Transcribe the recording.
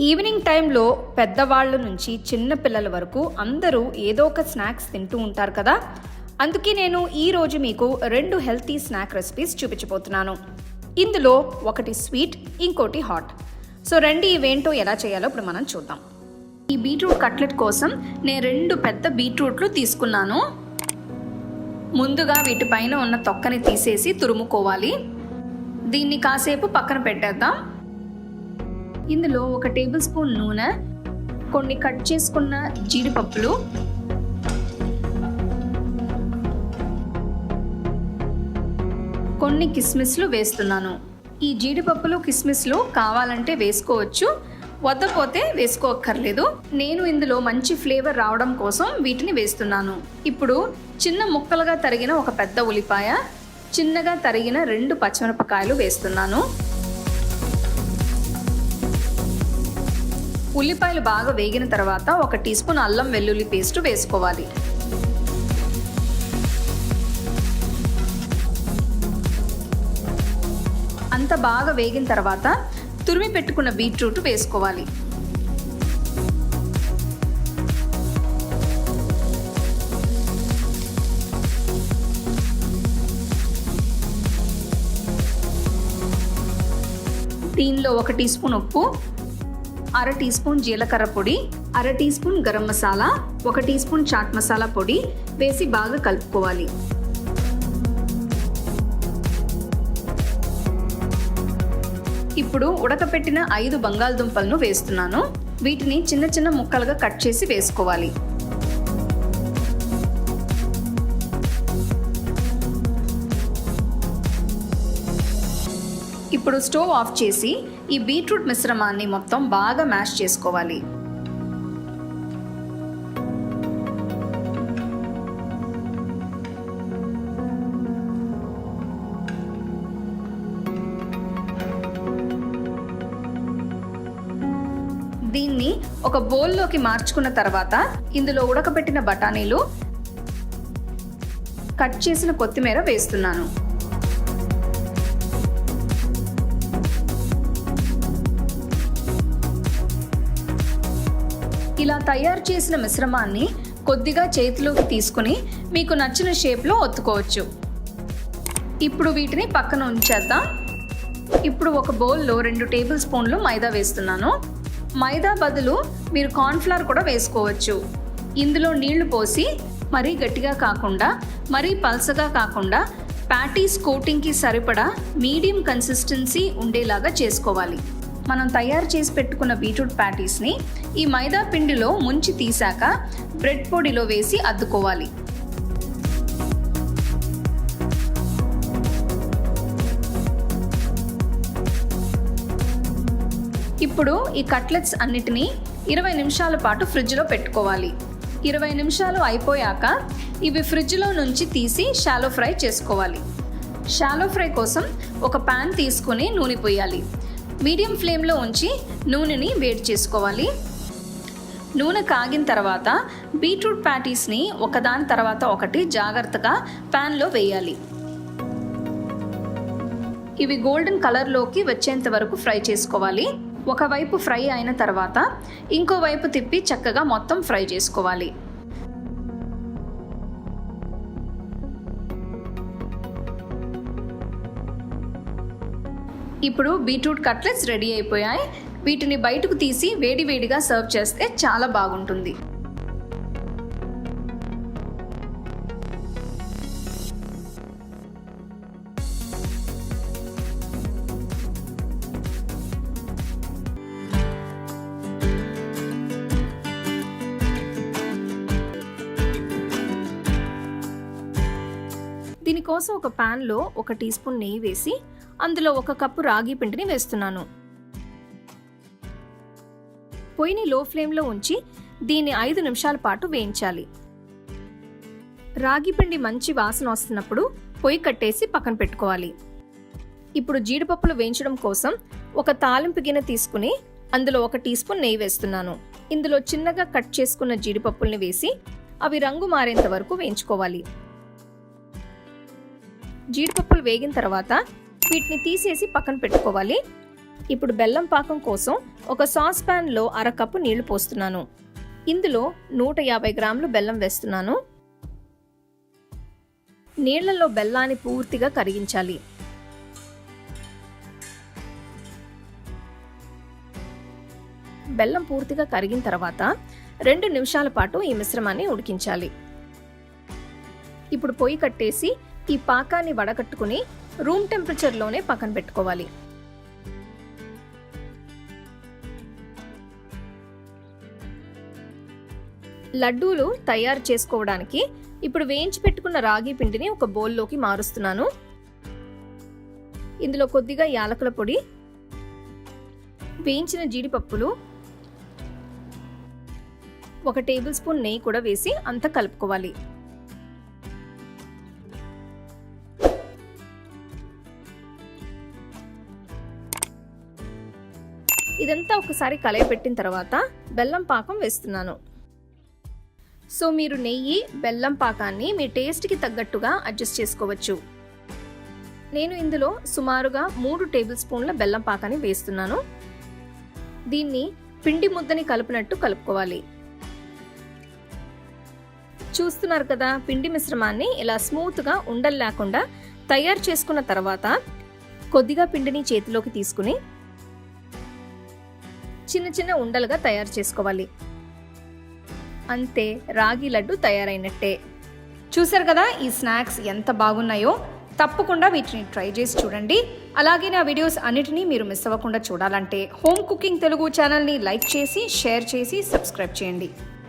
Evening టైంలో పెద్దవాళ్ళ నుంచి చిన్న పిల్లల వరకు అందరూ ఏదో ఒక స్నాక్స్ తింటూ ఉంటారు కదా? అందుకే నేను ఈరోజు మీకు రెండు హెల్తీ స్నాక్ రెసిపీస్ చూపించబోతున్నాను. ఇందులో ఒకటి స్వీట్ ఇంకోటి హాట్. సో రెండు ఇవేంటో ఎలా చేయాలో ఇప్పుడు మనం చూద్దాం. ఈ బీట్రూట్ కట్లెట్ కోసం నేను రెండు పెద్ద బీట్రూట్లు తీసుకున్నాను. ముందుగా వీటిపైన ఉన్న తొక్కని తీసేసి తురుముకోవాలి. దీన్ని కాసేపు పక్కన పెట్టేద్దాం. ఇందులో ఒక టేబుల్ స్పూన్ నూనె కొన్ని కట్ చేసుకున్న జీడిపప్పులు కొన్ని కిస్మిస్లు వేస్తున్నాను. ఈ జీడిపప్పులు కిస్మిస్లు కావాలంటే వేసుకోవచ్చు వద్దపోతే వేసుకోక్కర్లేదు. నేను ఇందులో మంచి ఫ్లేవర్ రావడం కోసం వీటిని వేస్తున్నాను. ఇప్పుడు చిన్న ముక్కలుగా తరిగిన ఒక పెద్ద ఉల్లిపాయ చిన్నగా తరిగిన రెండు పచ్చిమిరపకాయలు వేస్తున్నాను. ఉల్లిపాయలు బాగా వేగిన తర్వాత ఒక టీ స్పూన్ అల్లం వెల్లుల్లి పేస్ట్ వేసుకోవాలి. అంత బాగా వేగిన తర్వాత తురిమి పెట్టుకున్న బీట్రూట్ వేసుకోవాలి. దీనిలో ఒక టీ స్పూన్ ఉప్పు అర టీ స్పూన్ జీలకర్ర పొడి అర టీ స్పూన్ గరం మసాలా ఒక టీ స్పూన్ చాట్ మసాలా పొడి వేసి బాగా కలుపుకోవాలి. ఇప్పుడు ఉడకపెట్టిన ఐదు బంగాళదుంపలను వేస్తున్నాను. వీటిని చిన్న చిన్న ముక్కలుగా కట్ చేసి వేసుకోవాలి. ఇప్పుడు స్టవ్ ఆఫ్ చేసి ఈ బీట్రూట్ మిశ్రమాన్ని మొత్తం బాగా మ్యాష్ చేసుకోవాలి. దీన్ని ఒక బౌల్లోకి మార్చుకున్న తర్వాత ఇందులో ఉడకబెట్టిన బఠానీలు కట్ చేసిన కొత్తిమీర వేస్తున్నాను. తయారు చేసిన మిశ్రమాన్ని కొద్దిగా చేతిలోకి తీసుకుని మీకు నచ్చిన షేప్లో ఒత్తుకోవచ్చు. ఇప్పుడు వీటిని పక్కన ఉంచేద్దాం. ఇప్పుడు ఒక బౌల్లో రెండు టేబుల్ స్పూన్లు మైదా వేస్తున్నాను. మైదా బదులు మీరు కార్న్ఫ్లవర్ కూడా వేసుకోవచ్చు. ఇందులో నీళ్ళు పోసి మరీ గట్టిగా కాకుండా మరీ పల్సగా కాకుండా ప్యాటీస్ కోటింగ్కి సరిపడా మీడియం కన్సిస్టెన్సీ ఉండేలాగా చేసుకోవాలి. మనం తయారు చేసి పెట్టుకున్న బీట్రూట్ ప్యాటీస్ని ఈ మైదా పిండిలో ముంచి తీసాక బ్రెడ్ పొడిలో వేసి అద్దుకోవాలి. ఇప్పుడు ఈ కట్లెట్స్ అన్నిటినీ ఇరవై నిమిషాల పాటు ఫ్రిడ్జ్లో పెట్టుకోవాలి. ఇరవై నిమిషాలు అయిపోయాక ఇవి ఫ్రిడ్జ్లో నుంచి తీసి షాలో ఫ్రై చేసుకోవాలి. షాలో ఫ్రై కోసం ఒక ప్యాన్ తీసుకుని నూనె పోయాలి. మీడియం ఫ్లేమ్లో ఉంచి నూనెని వేడి చేసుకోవాలి. నూనె కాగిన తర్వాత బీట్రూట్ ప్యాటీస్ని ఒకదాని తర్వాత ఒకటి జాగ్రత్తగా ప్యాన్లో వేయాలి. ఇవి గోల్డెన్ కలర్లోకి వచ్చేంత వరకు ఫ్రై చేసుకోవాలి. ఒకవైపు ఫ్రై అయిన తర్వాత ఇంకోవైపు తిప్పి చక్కగా మొత్తం ఫ్రై చేసుకోవాలి. ఇప్పుడు బీట్రూట్ కట్లెట్స్ రెడీ అయిపోయాయి. వీటిని బయటకు తీసి వేడివేడిగా సర్వ్ చేస్తే చాలా బాగుంటుంది. దీనికోసం ఒక ప్యాన్లో ఒక టీ స్పూన్ నెయ్యి వేసి అందులో ఒక కప్పు రాగి పిండిని వేస్తున్నాను. పొయ్యిని లో ఫ్లేమ్లో ఉంచి దీన్ని ఐదు నిమిషాల పాటు వేయించాలి. రాగి పిండి మంచి వాసన వస్తున్నప్పుడు పొయ్యి కట్టేసి పక్కన పెట్టుకోవాలి. ఇప్పుడు జీడిపప్పులు వేయించడం కోసం ఒక తాలింపు గిన్నె తీసుకుని అందులో ఒక టీ స్పూన్ నెయ్యి వేస్తున్నాను. ఇందులో చిన్నగా కట్ చేసుకున్న జీడిపప్పుల్ని వేసి అవి రంగు మారేంత వరకు వేయించుకోవాలి. జీడిపప్పులు వేగిన తర్వాత వీటిని తీసేసి పక్కన పెట్టుకోవాలి. ఇప్పుడు బెల్లం పాకం కోసం ఒక సాస్ ప్యాన్లో అరకప్పు నీళ్ళు పోస్తున్నాను. ఇందులో నూట యాభై గ్రాములు బెల్లం వేస్తున్నాను. నీళ్ళలో బెల్లాన్ని పూర్తిగా కరిగించాలి. బెల్లం పూర్తిగా కరిగిన తర్వాత రెండు నిమిషాల పాటు ఈ మిశ్రమాన్ని ఉడికించాలి. ఇప్పుడు పొయ్యి కట్టేసి ఈ పాకాన్ని వడకట్టుకుని రూమ్ టెంపరేచర్లోనే పక్కన పెట్టుకోవాలి. లడ్డూలు తయారు చేసుకోవడానికి ఇప్పుడు వేయించి పెట్టుకున్న రాగి పిండిని ఒక బౌల్లోకి మారుస్తున్నాను. ఇందులో కొద్దిగా యాలకుల పొడి వేయించిన జీడిపప్పులు ఒక టేబుల్ స్పూన్ నెయ్యి కూడా వేసి అంతా కలుపుకోవాలి. ఇదంతా ఒకసారి కలయపెట్టిన తర్వాత బెల్లం పాకం వేస్తున్నాను. సో మీరు నెయ్యి బెల్లం పాకాన్ని మీ టేస్ట్కి తగ్గట్టుగా అడ్జస్ట్ చేసుకోవచ్చు. నేను ఇందులో సుమారుగా మూడు టేబుల్ స్పూన్ల బెల్లం పాకాన్ని వేస్తున్నాను. దీన్ని పిండి ముద్దని కలుపునట్టు కలుపుకోవాలి. చూస్తున్నారు కదా పిండి మిశ్రమాన్ని ఇలా స్మూత్గా ఉండలు లేకుండా తయారు చేసుకున్న తర్వాత కొద్దిగా పిండిని చేతిలోకి తీసుకుని చిన్న చిన్న ఉండలుగా తయారు చేసుకోవాలి. అంతే రాగి లడ్డు తయారైనట్టే. చూసారు కదా ఈ స్నాక్స్ ఎంత బాగున్నాయో? తప్పకుండా వీటిని ట్రై చేసి చూడండి. అలాగే నా వీడియోస్ అన్నిటినీ మీరు మిస్ అవ్వకుండా చూడాలంటే హోమ్ కుకింగ్ తెలుగు ఛానల్ని లైక్ చేసి షేర్ చేసి సబ్స్క్రైబ్ చేయండి.